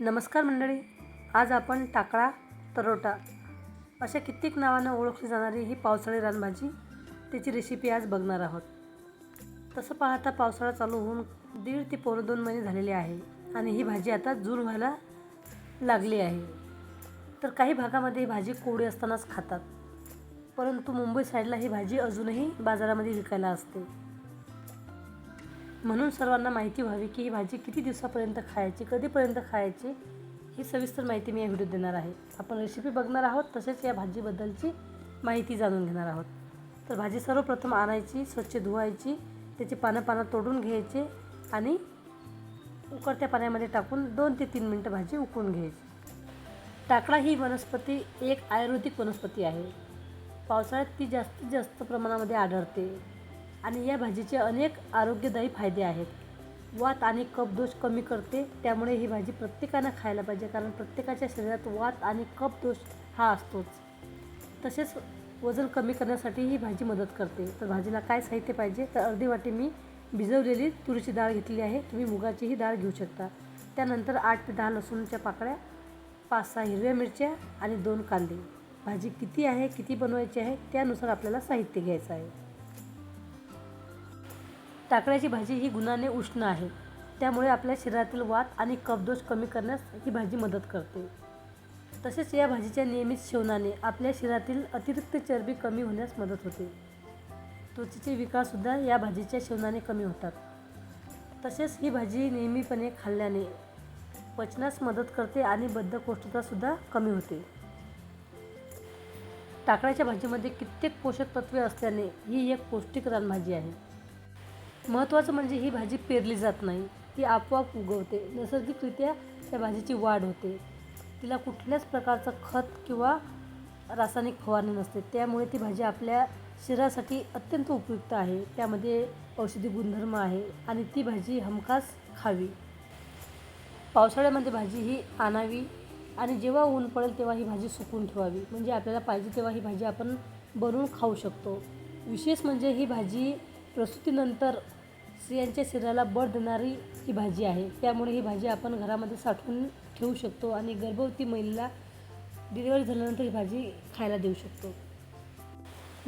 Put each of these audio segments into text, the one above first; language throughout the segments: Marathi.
नमस्कार मंडळी आज आपण टाकळा तरोटा अशा कित्येक नावानं ओळखली जाणारी ही पावसाळी रानभाजी त्याची रेसिपी आज बघणार आहोत. तसं पाहता पावसाळा चालू होऊन दीड ते पोरं दोन महिने झालेले आहे आणि ही भाजी आता जून व्हायला लागली आहे. तर काही भागामध्ये ही भाजी कोवळी असतानाच खातात परंतु मुंबई साईडला ही भाजी अजूनही बाजारामध्ये विकायला असते. म्हणून सर्वांना माहिती व्हावी की ही भाजी किती दिवसापर्यंत खायची कधीपर्यंत खायची ही सविस्तर माहिती मी या व्हिडिओत देणार आहे. आपण रेसिपी बघणार आहोत तसेच या भाजीबद्दलची माहिती जाणून घेणार आहोत. तर भाजी सर्वप्रथम आणायची स्वच्छ धुवायची त्याची पानं पानं तोडून घ्यायचे आणि उकळत्या पाण्यामध्ये टाकून दोन ते तीन मिनटं भाजी उकळून घ्यायची. टाकडा ही वनस्पती एक आयुर्वेदिक वनस्पती आहे. पावसाळ्यात ती जास्तीत जास्त प्रमाणामध्ये आढळते. आणि या भाजीचे अनेक आरोग्यदायी फायदे आहेत. वात आणि कपदोष कमी करते त्यामुळे ही भाजी प्रत्येकानं खायला पाहिजे कारण प्रत्येकाच्या शरीरात वात आणि कपदोष हा असतोच. तसेच वजन कमी करण्यासाठी ही भाजी मदत करते. तर भाजीला काय साहित्य पाहिजे? तर अर्धी वाटी मी भिजवलेली तुरीची डाळ घेतली आहे. तुम्ही मुगाचीही डाळ घेऊ शकता. त्यानंतर आठ ते दहा लसूणच्या पाकळ्या पाच सहा हिरव्या मिरच्या आणि दोन कांदे. भाजी किती आहे किती बनवायची आहे त्यानुसार आपल्याला साहित्य घ्यायचं आहे. टाकळ्याची भाजी ही गुणाने उष्ण आहे. त्यामुळे आपल्या शरीरातील वात आणि कफदोष कमी करण्यास ही भाजी मदत करते. तसेच या भाजीच्या नियमित सेवनाने आपल्या शरीरातील अतिरिक्त चरबी कमी होण्यास मदत होते. त्वचेचे विकारसुद्धा या भाजीच्या सेवनाने कमी होतात. तसेच ही भाजी नेहमीपणे खाल्ल्याने पचनास मदत करते आणि बद्धकोष्ठतासुद्धा कमी होते. टाकळ्याच्या भाजीमध्ये कित्येक पोषक तत्वे असल्याने ही एक पौष्टिक रानभाजी आहे. महत्त्वाचं म्हणजे ही भाजी पेरली जात नाही. ती आपोआप उगवते. नैसर्गिकरित्या त्या भाजीची वाढ होते. तिला कुठल्याच प्रकारचं खत किंवा रासायनिक फवारणी नसते. त्यामुळे ती भाजी आपल्या शरीरासाठी अत्यंत उपयुक्त आहे. त्यामध्ये औषधी गुणधर्म आहे आणि ती भाजी हमखास खावी. पावसाळ्यामध्ये भाजी ही आणावी आणि जेव्हा ऊन पडेल तेव्हा ही भाजी सुकून ठेवावी. म्हणजे आपल्याला पाहिजे तेव्हा ही भाजी आपण बनवून खाऊ शकतो. विशेष म्हणजे ही भाजी प्रसूतीनंतर स्त्रियांच्या शरीराला बळ देणारी ही भाजी आहे. त्यामुळे ही भाजी आपण घरामध्ये साठवून ठेवू शकतो आणि गर्भवती महिलेला डिलिव्हरी झाल्यानंतर ही भाजी खायला देऊ शकतो.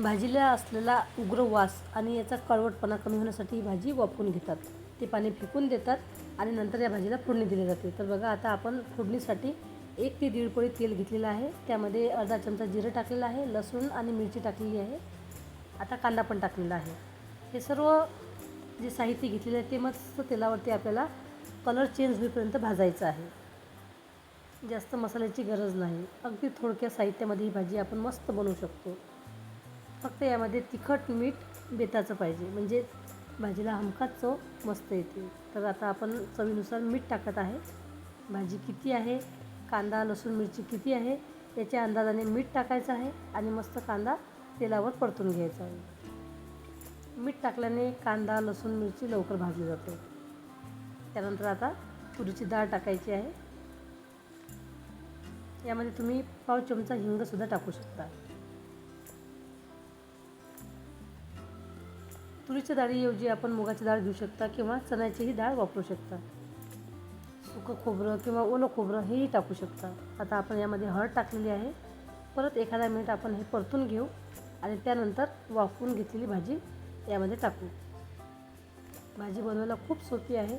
भाजीला असलेला उग्र वास आणि याचा कळवटपणा कमी होण्यासाठी ही भाजी वापरून घेतात. ते पाणी फेकून देतात आणि नंतर या भाजीला फोडणी दिली जाते. तर बघा आता आपण फोडणीसाठी एक ते दीड पोळी तेल घेतलेलं आहे. त्यामध्ये अर्धा चमचा जिरं टाकलेलं आहे लसूण आणि मिरची टाकलेली आहे. आता कांदा पण टाकलेला आहे. हे सर्व जे साहित्य घेतलेलं आहे ते मस्त तेलावरती आपल्याला कलर चेंज होईपर्यंत भाजायचं आहे. जास्त मसाल्याची गरज नाही. अगदी थोडक्या साहित्यामध्ये ही भाजी आपण मस्त बनवू शकतो. फक्त यामध्ये तिखट मीठ बेताचं पाहिजे. म्हणजे भाजीला हमखात चव मस्त येते. तर आता आपण चवीनुसार मीठ टाकत आहे. भाजी किती आहे? कांदा लसूण मिरची किती आहे? याच्या अंदाजाने मीठ टाकायचं आहे आणि मस्त कांदा तेलावर परतून घ्यायचा आहे. मीठ टाकल्याने कांदा लसूण मिरची लवकर भाजली जाते. त्यानंतर आता तुरीची डाळ टाकायची आहे. यामध्ये तुम्ही पाव चमचा हिंगसुद्धा टाकू शकता. तुरीच्या डाळीऐवजी आपण मुगाची डाळ घेऊ शकता किंवा चण्याचीही डाळ वापरू शकता. सुकं खोबरं किंवा ओलं खोबरं हेही टाकू शकता. आता आपण यामध्ये हळद टाकलेली आहे. परत एखादा मिनिट आपण हे परतून घेऊ आणि त्यानंतर वाफवून घेतलेली भाजी यामध्ये टाकू. भाजी बनवायला खूप सोपी आहे.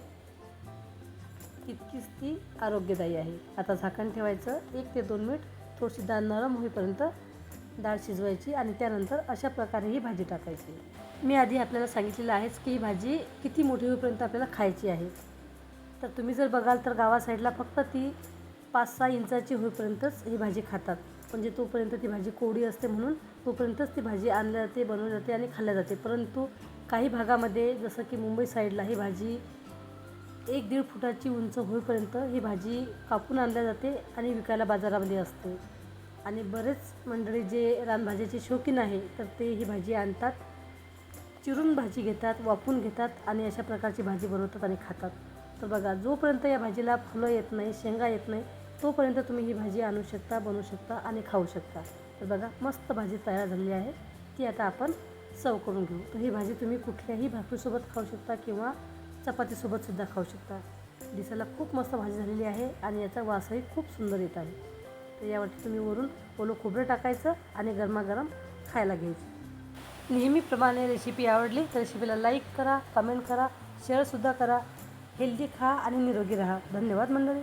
तितकीच ती आरोग्यदायी आहे. आता झाकण ठेवायचं. एक ते दोन मिनिट थोडीशी डाळ नरम होईपर्यंत डाळ शिजवायची आणि त्यानंतर अशा प्रकारे ही भाजी टाकायची. मी आधी आपल्याला सांगितलेलं आहेच की ही भाजी किती मोठी होईपर्यंत आपल्याला खायची आहे. तर तुम्ही जर बघाल तर गावा साईडला फक्त ती पाच सहा इंचाची होईपर्यंतच ही भाजी खातात. म्हणजे तोपर्यंत ती भाजी कोडी असते म्हणून तोपर्यंतच ती भाजी आणल्या जाते बनवली जाते आणि खाल्ल्या जाते. परंतु काही भागामध्ये जसं की मुंबई साईडला ही भाजी एक दीड फुटाची उंच होईपर्यंत ही भाजी कापून आणल्या जाते आणि विकायला बाजारामध्ये असते. आणि बरेच मंडळी जे रानभाजीचे शौकीन आहे तर ते ही भाजी आणतात चिरून भाजी घेतात वापून घेतात आणि अशा प्रकारची भाजी बनवतात आणि खातात. तर बघा जोपर्यंत या भाजीला फुलं येत नाही शेंगा येत नाही तोपर्यंत तुम्ही ही भाजी आणू शकता बनवू शकता आणि खाऊ शकता. तर बघा मस्त भाजी तयार झालेली आहे. ती आता आपण सर्व करून घेऊ. तर ही भाजी तुम्ही कुठल्याही भाकरीसोबत खाऊ शकता किंवा चपातीसोबतसुद्धा खाऊ शकता. दिसायला खूप मस्त भाजी झालेली आहे आणि याचा वासही खूप सुंदर येत आहे. तर यावरती तुम्ही वरून ओलं खोबरं टाकायचं आणि गरमागरम खायला घ्यायचं. नेहमीप्रमाणे रेसिपी आवडली तर रेसिपीला लाईक करा कमेंट करा शेअरसुद्धा करा. हेल्दी खा आणि निरोगी राहा. धन्यवाद मंडळी.